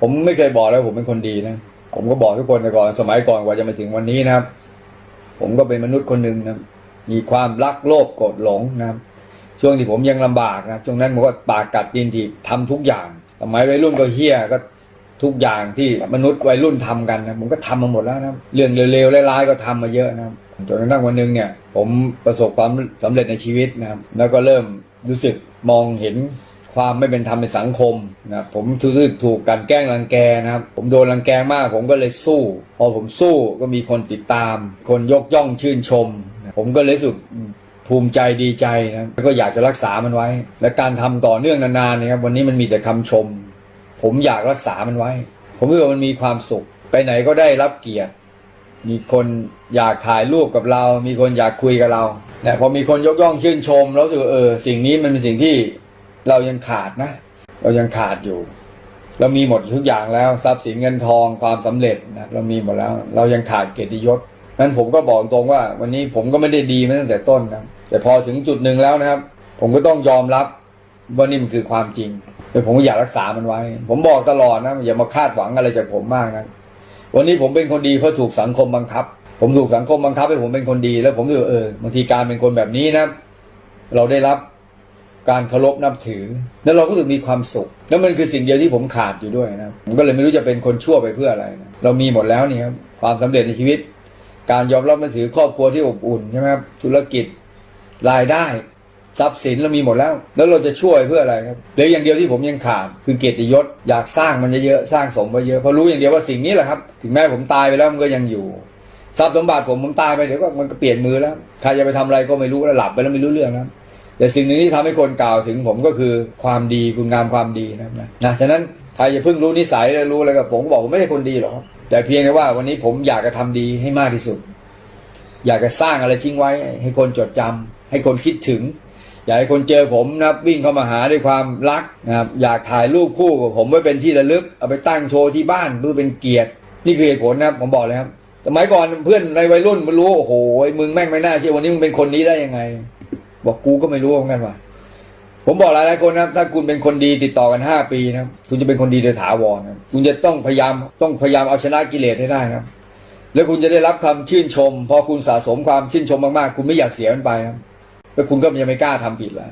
ผมไม่เคยบอกเลยผมเป็นคนดีนะ ผมก็บอกทุกคนแต่ก่อนสมัยก่อนกว่าจะมาถึงวันนี้นะครับ ผมก็เป็นมนุษย์คนหนึ่งนะมีความรักโลภโกรธหลงนะครับช่วงที่ผมยังลำบากนะช่วงนั้นผมก็ปากกัดดินถีบทำทุกอย่างสมัยวัยรุ่นก็เฮี้ยก็ทุกอย่างที่มนุษย์วัยรุ่นทำกันนะผมก็ทำมาหมดแล้วนะเรื่องเร็วๆร้ายๆก็ทำมาเยอะนะครับจนกระทั่งวันหนึงเนี่ย ผมประสบความสำเร็จในชีวิตนะครับแล้วก็เริ่มรู้สึกมองเห็น ความไม่เป็นธรรมในสังคมนะผมถูกถูกกลันแกล้งรังแกนะครับ ผมโดนรังแกมาก ผมก็เลยสู้ พอผมสู้ก็มีคนติดตาม คนยกย่องชื่นชม ผมก็เลยรู้สึกภูมิใจดีใจนะแล้วก็อยากจะรักษามันไว้ และการทำต่อเนื่องนานๆนะครับวันนี้มันมีแต่คำชม ผมอยากรักษามันไว้ ผมรู้ว่ามันมีความสุข ไปไหนก็ได้รับเกียรติ มีคนอยากถ่ายรูปกับเรา มีคนอยากคุยกับเราแต่พอมีคนยกย่องชื่นชมแล้วรู้สึกเออสิ่งนี้มันเป็นสิ่งที่ เรายังขาดนะ เรายังขาดอยู่ เรามีหมดทุกอย่างแล้วทรัพย์สินเงินทองความสำเร็จนะเรามีหมดแล้ว เรายังขาดเกียรติยศนั้นผมก็บอกตรงว่า วันนี้ผมก็ไม่ได้ดีมาตั้งแต่ต้นนะแต่พอถึงจุดหนึ่งแล้วนะครับ ผมก็ต้องยอมรับว่านี่มันคือความจริงแต่ผมก็อยากรักษามันไว้ ผมบอกตลอดนะอย่ามาคาดหวังอะไรจากผมมากนะวันนี้ผมเป็นคนดีเพราะถูกสังคมบังคับ ผมถูกสังคมบังคับให้ผมเป็นคนดี แล้วผมรู้เออบางทีการเป็นคนแบบนี้นะ เราได้รับ การเคารพนับถือ แล้วเราก็รู้สึกมีความสุข แล้วมันคือสิ่งเดียวที่ผมขาดอยู่ด้วยนะผมก็เลยไม่รู้จะเป็นคนชั่วไปเพื่ออะไรนะเรามีหมดแล้วนี่ครับความสำเร็จในชีวิต การยอมรับนับถือครอบครัวที่อบอุ่นใช่ไหมครับธุรกิจรายได้ทรัพย์สินเรามีหมดแล้ว แล้วเราจะช่วยเพื่ออะไรครับเหลืออย่างเดียวที่ผมยังขาดคือเกียรติยศอยากสร้างมันเยอะๆสร้างสมไว้เยอะเพราะรู้อย่างเดียวว่าสิ่งนี้แหละครับถึงแม้ผมตายไปแล้วมันก็ยังอยู่ทรัพย์สมบัติผมผมตายไปเดี๋ยวก็มันก็เปลี่ยนมือแล้วใครจะไปทำอะไรก็ไม่รู้แล้วหลับไปแล้วไม่รู้เรื่องแล้ว แต่สิ่งหนึ่งที่ทำให้คนกล่าวถึงผมก็คือความดีคุณงามความดีนะครับนะฉะนั้นใครจะเพิ่งรู้นิสัยและรู้อะไรกับผมก็บอกผมไม่ใช่คนดีหรอกแต่เพียงแต่ว่าวันนี้ผมอยากจะทำดีให้มากที่สุด อยากจะสร้างอะไรทิ้งไว้ ให้คนจดจำให้คนคิดถึง อยากให้คนเจอผมนะวิ่งเข้ามาหาด้วยความรักนะครับอยากถ่ายรูปคู่กับผมไว้เป็นที่ระลึก เอาไปตั้งโชว์ที่บ้านเพื่อเป็นเกียรติ นี่คือเหตุผลนะครับผมบอกเลยครับสมัยก่อนเพื่อนในวัยรุ่นมันรู้โอ้โหมึงแม่งไม่น่าเชื่อวันนี้มึงเป็นคนนี้ได้ยังไง บอกกูก็ไม่รู้เหมือนกันว่ะผมบอกหลายๆคนนะครับถ้าคุณเป็นคนดีติดต่อกันห้าปีนะครับคุณจะเป็นคนดีโดยถาวรนะคุณจะต้องพยายามต้องพยายามเอาชนะกิเลสให้ได้นะครับแล้วคุณจะได้รับคำชื่นชม พอคุณสะสมความชื่นชมมากๆ คุณไม่อยากเสียมันไปครับแล้วคุณก็ยังไม่กล้าทำผิดแล้ว